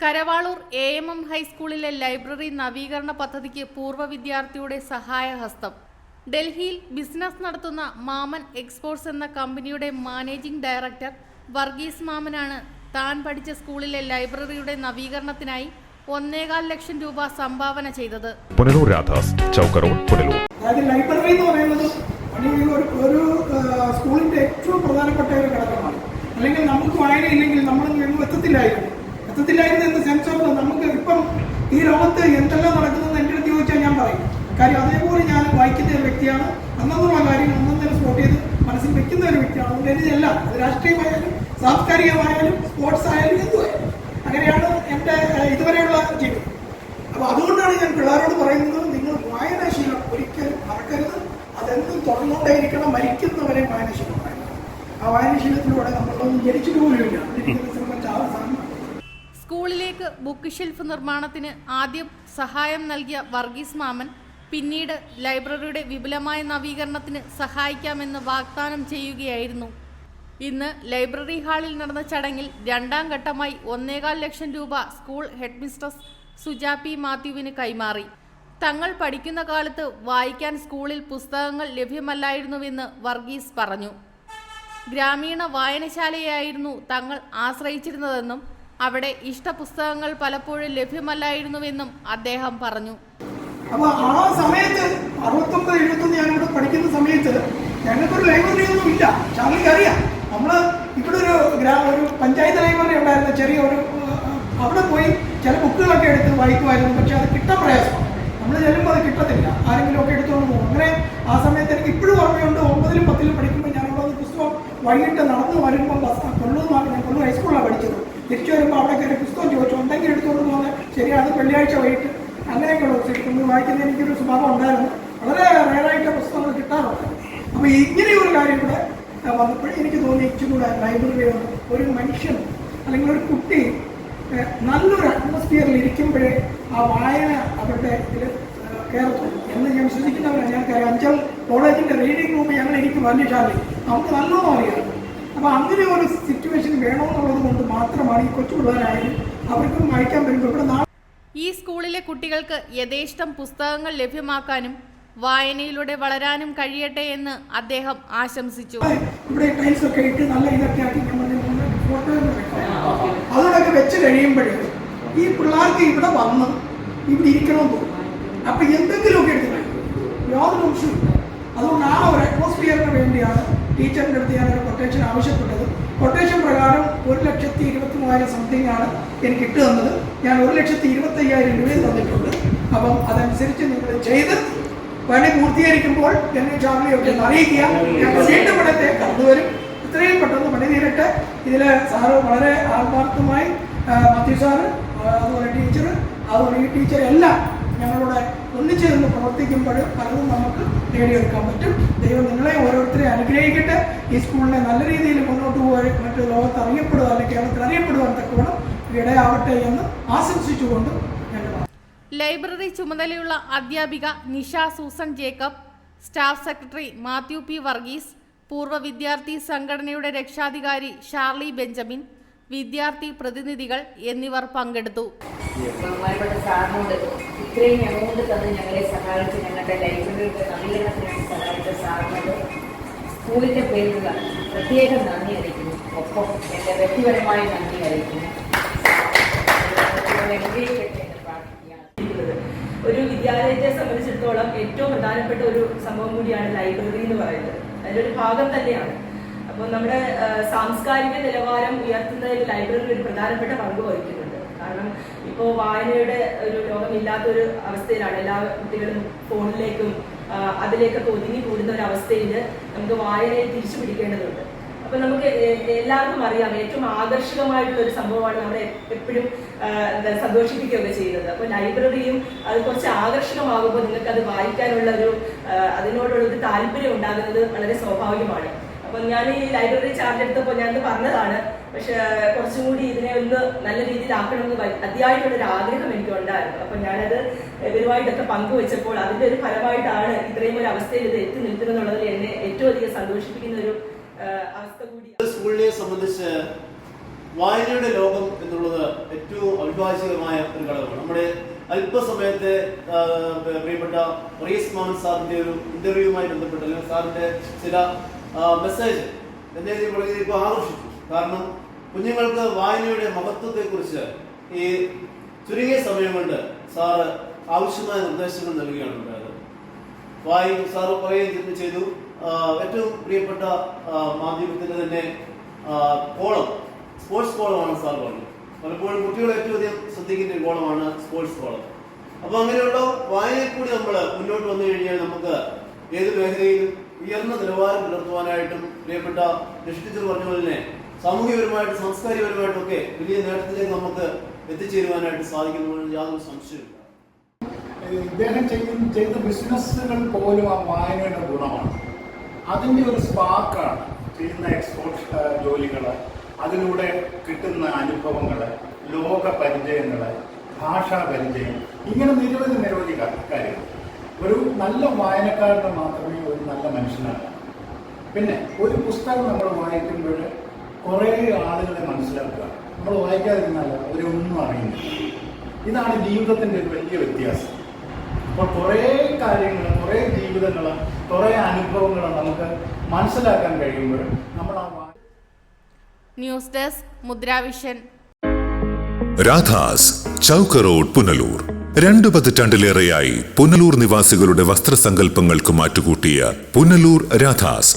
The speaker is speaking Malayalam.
കരവാളൂർ എ എം എം ഹൈസ്കൂളിലെ ലൈബ്രറി നവീകരണ പദ്ധതിക്ക് പൂർവ വിദ്യാർത്ഥിയുടെ സഹായഹസ്തം. ഡൽഹിയിൽ ബിസിനസ് നടത്തുന്ന മാമൻ എക്സ്പോർട്സ് എന്ന കമ്പനിയുടെ മാനേജിംഗ് ഡയറക്ടർ വർഗീസ് മാമനാണ് താൻ പഠിച്ച സ്കൂളിലെ ലൈബ്രറിയുടെ നവീകരണത്തിനായി ഒന്നേകാൽ ലക്ഷം രൂപ സംഭാവന ചെയ്തത്. പുനലൂർ രാധാസ് പുനലൂർ. ലൈബ്രറി എന്ന് പറയുന്നത് ഒരു സ്കൂളിന്റെ ഏറ്റവും പ്രധാനപ്പെട്ട ഒരു ഘടകമാണ്. അല്ലെങ്കിൽ നമുക്ക് വായനയില്ലെങ്കിൽ നമ്മൾ ഞങ്ങൾ എത്തത്തില്ലായിരുന്നു എത്തത്തില്ലായിരുന്നു എന്ന് സെൻസ് ഓഫ് നമുക്ക് ഇപ്പം ഈ ലോകത്ത് എന്തെല്ലാം നടക്കുന്നതെന്ന് എന്റെ അടുത്ത് ചോദിച്ചാൽ ഞാൻ പറയും കാര്യം അതേപോലെ ഞാൻ വായിക്കുന്ന ഒരു വ്യക്തിയാണ് അന്നുള്ള കാര്യം അന്നന്നേരം സ്പോട്ട് ചെയ്ത് മനസ്സിൽ വെക്കുന്ന ഒരു വ്യക്തിയാണ് അതുകൊണ്ട് എനിക്കെല്ലാം അത് രാഷ്ട്രീയമായാലും സാംസ്കാരികമായാലും സ്പോർട്സ് ആയാലും എന്തുമായാലും അങ്ങനെയാണ് എന്റെ ഇതുവരെയുള്ള ജീവിതം. അപ്പൊ അതുകൊണ്ടാണ് ഞാൻ പിള്ളേരോട് പറയുന്നത് നിങ്ങൾ വായനാശീലം ഒരിക്കലും മറക്കരുത്. അതെന്നും തുറന്നുകൊണ്ടേയിരിക്കണം മരിക്കുന്നവരെ വായനാശീലം. ആ വായനാശീലത്തിലൂടെ നമ്മളൊന്നും ജനിച്ചിട്ട് പോലുമില്ല സ്കൂളിലേക്ക് ബുക്ക് ഷെൽഫ് നിർമ്മാണത്തിന് ആദ്യം സഹായം നൽകിയ വർഗീസ് മാമൻ പിന്നീട് ലൈബ്രറിയുടെ വിപുലമായ നവീകരണത്തിന് സഹായിക്കാമെന്ന് വാഗ്ദാനം ചെയ്യുകയായിരുന്നു ഇന്ന് ലൈബ്രറി ഹാളിൽ നടന്ന ചടങ്ങിൽ രണ്ടാം ഘട്ടമായി ഒന്നേകാൽ ലക്ഷം രൂപ സ്കൂൾ ഹെഡ്മിസ്ട്രസ് സുജാപി മാത്യുവിന് കൈമാറി. തങ്ങൾ പഠിക്കുന്ന കാലത്ത് വായിക്കാൻ സ്കൂളിൽ പുസ്തകങ്ങൾ ലഭ്യമല്ലായിരുന്നുവെന്ന് വർഗീസ് പറഞ്ഞു. ഗ്രാമീണ വായനശാലയായിരുന്നു തങ്ങൾ ആശ്രയിച്ചിരുന്നതെന്നും അവിടെ ഇഷ്ടപുസ്തകങ്ങൾ പലപ്പോഴും ലഭ്യമല്ലായിരുന്നുവെന്നും അദ്ദേഹം പറഞ്ഞു. അപ്പോൾ ആ സമയത്ത് എഴുപത്തൊന്ന് ഞാനിവിടെ പഠിക്കുന്ന സമയത്ത് ഞങ്ങൾക്കൊരു ലൈബ്രറി ഒന്നും ഇല്ല പക്ഷെ അറിയാം നമ്മൾ ഇവിടെ ഒരു ഗ്രാമ ഒരു പഞ്ചായത്ത് ലൈബ്രറി ഉണ്ടായിരുന്ന ചെറിയ ഒരു അവിടെ പോയി ചില ബുക്കുകളൊക്കെ എടുത്ത് വായിക്കുമായിരുന്നു പക്ഷെ അത് കിട്ടാൻ പ്രയാസമാണ് നമ്മൾ ചെല്ലുമ്പോൾ അത് കിട്ടത്തില്ല. ആരെങ്കിലും ഒക്കെ എടുത്തുകൊണ്ട് പോകും. അങ്ങനെ ആ സമയത്ത് എനിക്ക് ഇപ്പോഴും ഓർമ്മയുണ്ട് ഒമ്പതിലും പത്തിലും പഠിക്കുമ്പോൾ അവിടെ പുസ്തകം വൈകിട്ട് നടന്നു വരുമ്പോൾ ബസ് മാർക്ക് ഞാൻ കൊല്ലൂർ ഹൈസ്കൂളിലാണ് പഠിച്ചത്. തിരിച്ചു വരുമ്പോൾ അവിടെ കയറി പുസ്തകം ചോദിച്ചു ഉണ്ടെങ്കിൽ എടുത്തുകൊണ്ട് പോകുന്നത് ശരി അത് വെള്ളിയാഴ്ച വൈകിട്ട്. അങ്ങനെയൊക്കെയുള്ള പുസ്തകം വായിക്കുന്ന എനിക്കൊരു സ്വഭാവം ഉണ്ടായിരുന്നു. വളരെ റയറായിട്ട് പുസ്തകങ്ങൾ കിട്ടാറുണ്ട്. അപ്പോൾ ഇങ്ങനെയൊരു കാര്യം ആ, വന്നപ്പോൾ എനിക്ക് തോന്നി ഏറ്റവും കൂടെ ലൈബ്രറി ഒരു മനുഷ്യൻ അല്ലെങ്കിൽ ഒരു കുട്ടി നല്ലൊരു അറ്റ്മോസ്ഫിയറിൽ ഇരിക്കുമ്പോഴേ ആ വായന അവരുടെ ഇതിൽ കയറത്തുള്ളൂ എന്ന് ഞാൻ വിശ്വസിക്കുന്നവരാണ്. കാര്യം അഞ്ചൽ കോളേജിന്റെ റീഡിംഗ് റൂമിൽ ഞങ്ങൾ എനിക്ക് വന്നിട്ടാണ് നമുക്ക് നല്ലോണം അറിയാം. അപ്പോൾ അങ്ങനെ ഒരു സിറ്റുവേഷൻ വേണമെന്നുള്ളത് കൊണ്ട് മാത്രമാണ് ഈ കൊച്ചു പിള്ളേരായാലും അവർക്കും വായിക്കാൻ വരുമ്പോൾ ഇവിടെ ഈ സ്കൂളിലെ കുട്ടികൾക്ക് യഥേഷ്ടം പുസ്തകങ്ങൾ ലഭ്യമാക്കാനും വായനയിലൂടെ വളരാനും കഴിയട്ടെ എന്ന് അദ്ദേഹം ആശംസിച്ചു. ഇവിടെ ഒക്കെ ഇട്ട് നല്ല വെച്ച് കഴിയുമ്പോഴേ ഈ പിള്ളേർക്ക് ഇവിടെ വന്ന് ഇവിടെ ഇരിക്കണമെന്ന് തോന്നും. അപ്പൊ എന്തെങ്കിലുമൊക്കെ എടുത്ത് അതുകൊണ്ട് ആ ഒരു അറ്റ്മോസ്ഫിയറിന് വേണ്ടിയാണ് ടീച്ചറിന്റെ അടുത്ത് ഞാൻ ഒരു കൊട്ടേഷൻ ആവശ്യപ്പെട്ടത്. കൊട്ടേഷൻ പ്രകാരം ഒരു ലക്ഷത്തി ഇരുപത്തി മൂവായിരം സംതിങ് ആണ് എനിക്ക് ഇട്ട് തന്നത്. ഞാൻ ഒരു ലക്ഷത്തി ഇരുപത്തി അയ്യായിരം രൂപയും തന്നിട്ടുണ്ട്. അപ്പം അതനുസരിച്ച് നിങ്ങൾ ചെയ്ത് പണി പൂർത്തീകരിക്കുമ്പോൾ എന്നെ ചാർലിയൊക്കെ ഒന്ന് അറിയിക്കുക. ഞങ്ങൾ വീണ്ടും ഇവിടത്തെ കടന്നുവരും ഇത്രയും പെട്ടെന്ന് പണി തീരട്ടെ. ഇതിൽ സാറ് വളരെ ആത്മാർത്ഥമായി മത്യു സാറ് അതുപോലെ ടീച്ചർ അതുപോലെ ഈ ടീച്ചർ എല്ലാം ഞങ്ങളുടെ ഒന്നിച്ചു നിന്ന് പ്രവർത്തിക്കുമ്പോൾ പലതും നമുക്ക് നേടിയെടുക്കാൻ പറ്റും. ദൈവം നിങ്ങളെ ഓരോരുത്തരെ അനുഗ്രഹിക്കട്ടെ. ഈ സ്കൂളിനെ നല്ല രീതിയിൽ മുന്നോട്ട് പോയി മറ്റു ലോകത്ത് അറിയപ്പെടുക അല്ലെങ്കിൽ കേരളത്തിൽ അറിയപ്പെടുവാൻ തക്കവണ്ണം ഇടയാവട്ടെ എന്ന് ആശംസിച്ചുകൊണ്ട് ലൈബ്രറി ചുമതലയുള്ള അധ്യാപിക Nisha Susan Jacob staff secretary Mathew P Varghese പൂർവ വിദ്യാർത്ഥി സംഘടനയുടെ രക്ഷാധികാരി ഷാർലി ബെഞ്ചമിൻ വിദ്യാർത്ഥി പ്രതിനിധികൾ എന്നിവർ പങ്കെടുത്തു. ബഹുമാനപ്പെട്ട ഞങ്ങളെ ഞങ്ങളുടെ പേരിലുള്ള പ്രത്യേക നന്ദി അറിയിക്കുന്നു. ഒപ്പം എന്റെ നന്ദി അറിയിക്കുന്നു നിങ്ങളെ വിജയിക്കട്ടെ എന്ന് പ്രാർത്ഥിക്കുകയാണ് ഒരു വിദ്യാലയത്തെ സംബന്ധിച്ചിടത്തോളം ഏറ്റവും പ്രധാനപ്പെട്ട ഒരു സംഭവം കൂടിയാണ് ലൈബ്രറി എന്ന് പറയുന്നത്. അതിന്റെ ഒരു ഭാഗം തന്നെയാണ്. അപ്പോൾ നമ്മുടെ സാംസ്കാരിക നിലവാരം ഉയർത്തുന്നതിൽ ലൈബ്രറി ഒരു പ്രധാനപ്പെട്ട പങ്ക് വഹിക്കുന്നുണ്ട്. കാരണം ഇപ്പോൾ വായനയുടെ ഒരു ലോകമില്ലാത്ത ഒരു അവസ്ഥയിലാണ് എല്ലാ കുട്ടികളും ഫോണിലേക്കും അതിലേക്കൊക്കെ ഒതുങ്ങി കൂടുന്ന ഒരു അവസ്ഥയിൽ നമുക്ക് വായനയെ തിരിച്ചു പിടിക്കേണ്ടതുണ്ട് അപ്പൊ നമുക്ക് എല്ലാവർക്കും അറിയാം ഏറ്റവും ആകർഷകമായിട്ടുള്ള ഒരു സംഭവമാണ് നമ്മളെ എപ്പോഴും സന്തോഷിപ്പിക്കുകയൊക്കെ ചെയ്യുന്നത്. അപ്പൊ ലൈബ്രറിയും അത് കുറച്ച് ആകർഷകമാകുമ്പോൾ നിങ്ങൾക്ക് അത് വായിക്കാനുള്ള ഒരു അതിനോടുള്ള ഒരു താല്പര്യം ഉണ്ടാകുന്നത് വളരെ സ്വാഭാവികമാണ്. അപ്പൊ ഞാൻ ഈ ലൈബ്രറി ചാർജ് എടുത്തപ്പോൾ ഞാൻ ഇത് പറഞ്ഞതാണ്. പക്ഷെ കുറച്ചും കൂടി ഇതിനെ ഒന്ന് നല്ല രീതിയിൽ ആക്കണമെന്ന് വ- അതിയായിട്ടുള്ള ഒരു ആഗ്രഹം എനിക്ക് ഉണ്ടായിരുന്നു അപ്പൊ ഞാനത് ഇവരുമായിട്ടൊക്കെ പങ്കുവെച്ചപ്പോൾ അതിന്റെ ഒരു ഫലമായിട്ടാണ് ഇത്രയും ഒരു അവസ്ഥയിൽ ഇത് എത്തി നിൽക്കുന്നതെന്നുള്ളതിൽ എന്നെ ഏറ്റവും അധികം സന്തോഷിപ്പിക്കുന്ന ഒരു കൂടി. സ്കൂളിനെ സംബന്ധിച്ച് വായനയുടെ ലോകം എന്നുള്ളത് ഏറ്റവും അവിഭാജ്യമായ ഒരു ഘടകമാണ്. നമ്മുടെ അല്പസമയത്തെ പ്രിയപ്പെട്ട റീസ് മോഹൻ സാറിന്റെ ഒരു ഇന്റർവ്യൂവുമായി ബന്ധപ്പെട്ട് അല്ലെങ്കിൽ സാറിന്റെ ചില മെസ്സേജ് എന്നെ വളരെ ഇപ്പോൾ ആകർഷിച്ചു കാരണം കുഞ്ഞുങ്ങൾക്ക് വായനയുടെ മഹത്വത്തെക്കുറിച്ച് ഈ ചുരുങ്ങിയ സമയം കൊണ്ട് സാറ് ആവശ്യമായ നിർദ്ദേശങ്ങൾ നൽകുകയാണ്. വായി സാറ് പറയുകയും ചെയ്തു. ഏറ്റവും പ്രിയപ്പെട്ട മാധ്യമത്തിന്റെ തന്നെ കോളം സ്പോർട്സ് കോളമാണ് സാർ പറഞ്ഞത്. പലപ്പോഴും കുട്ടികൾ ഏറ്റവും അധികം ശ്രദ്ധിക്കുന്ന ഒരു കോളമാണ് സ്പോർട്സ് കോളം. അപ്പൊ അങ്ങനെയുള്ള വായനയെ കൂടി നമ്മൾ മുന്നോട്ട് വന്നു കഴിഞ്ഞാൽ നമുക്ക് ഏത് മേഖലയിലും ഉയർന്ന നിലവാരം പുലർത്തുവാനായിട്ടും പ്രിയപ്പെട്ട ടീച്ചർ പറഞ്ഞ പോലെ തന്നെ സാമൂഹികപരമായിട്ടും സാംസ്കാരികപരമായിട്ടും ഒക്കെ വലിയ നേട്ടത്തിലേക്ക് നമുക്ക് എത്തിച്ചേരുവാനായിട്ട് സാധിക്കുന്നു യാതൊരു സംശയമില്ല ഇദ്ദേഹം ചെയ്യുന്ന ചെയ്ത ബിസിനസ്സുകൾ പോലും ആ വായനയുടെ ഗുണമാണ്. അതിന്റെ ഒരു സ്പാർക്കാണ് ചെയ്യുന്ന എക്സ്പോർട്ട് ജോലികൾ അതിലൂടെ കിട്ടുന്ന അനുഭവങ്ങൾ ലോക പരിചയങ്ങൾ ഭാഷാ പരിചയം ഇങ്ങനെ നിരവധി നിരവധി കാര്യങ്ങൾ ഒരു നല്ല വായനക്കാരന് മാത്രമേ ഒരു നല്ല മനുഷ്യനാണ് പിന്നെ ഒരു പുസ്തകം നമ്മൾ വായിക്കുമ്പോൾ കുറേ ആളുകളെ മനസ്സിലാക്കുക. നമ്മൾ വായിക്കാതിരുന്നാൽ അവരൊന്നും അറിയില്ല ഇതാണ് ജീവിതത്തിന്റെ ഒരു വലിയ വ്യത്യാസം. അപ്പോൾ കുറേ കാര്യങ്ങൾ കുറേ ജീവിതങ്ങൾ കുറേ അനുഭവങ്ങൾ നമുക്ക് മനസ്സിലാക്കാൻ കഴിയുമ്പോൾ നമ്മൾ ആ news desk Mudra Vision. Radhas Chowk road Punalur. രണ്ടു പതിറ്റാണ്ടിലേറെയായി പുനലൂർ നിവാസികളുടെ വസ്ത്രസങ്കല്പങ്ങൾക്ക് മാറ്റുകൂട്ടിയ പുനലൂർ രാധാസ്.